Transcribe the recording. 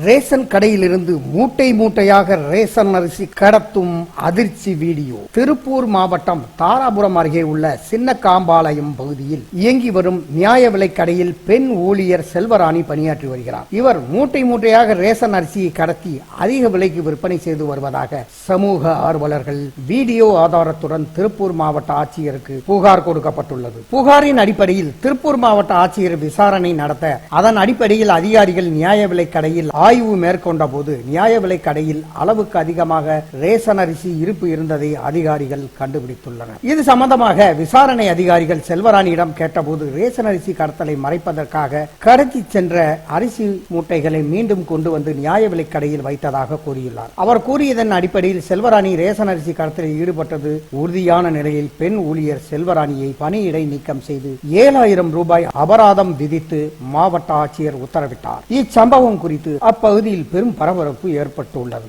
Ration கடையிலிருந்து மூட்டை மூட்டையாக ரேஷன் அரிசி கடத்தும் அதிர்ச்சி வீடியோ. திருப்பூர் மாவட்டம் தாராபுரம் அருகே உள்ள சின்ன காம்பாளையம் பகுதியில் இயங்கி வரும் நியாய விலை கடையில் பெண் ஊழியர் செல்வராணி பணியாற்றி வருகிறார். இவர் மூட்டை மூட்டையாக ரேஷன் அரிசியை கடத்தி அதிக விலைக்கு விற்பனை செய்து வருவதாக சமூக ஆர்வலர்கள் வீடியோ ஆதாரத்துடன் திருப்பூர் மாவட்ட ஆட்சியருக்கு புகார் கொடுக்கப்பட்டுள்ளது. புகாரின் அடிப்படையில் திருப்பூர் மாவட்ட ஆட்சியர் விசாரணை நடத்த அதன் அடிப்படையில் அதிகாரிகள் நியாய விலை கடையில் ஆய்வு மேற்கொண்ட போது நியாய விலை கடையில் அளவுக்கு அதிகமாக ரேஷன் அரிசி இருப்பு இருந்ததை அதிகாரிகள் கண்டுபிடித்துள்ளனர். இது சம்பந்தமாக விசாரணை அதிகாரிகள் செல்வராணியிடம் கேட்டபோது ரேஷன் அரிசி கடத்தலை மறைப்பதற்காக கடத்தி சென்ற அரிசி மூட்டைகளை மீண்டும் கொண்டு வந்து நியாய விலைக் கடையில் வைத்ததாக கூறியுள்ளார். அவர் கூறியதன் அடிப்படையில் செல்வராணி ரேஷன் அரிசி கடத்தலில் ஈடுபட்டது உறுதியான நிலையில் பெண் ஊழியர் செல்வராணியை பணியிடை நீக்கம் செய்து ஏழாயிரம் ரூபாய் அபராதம் விதித்து மாவட்ட ஆட்சியர் உத்தரவிட்டார். இச்சம்பவம் குறித்து அப்பகுதியில் பெரும் பரபரப்பு ஏற்பட்டுள்ளது.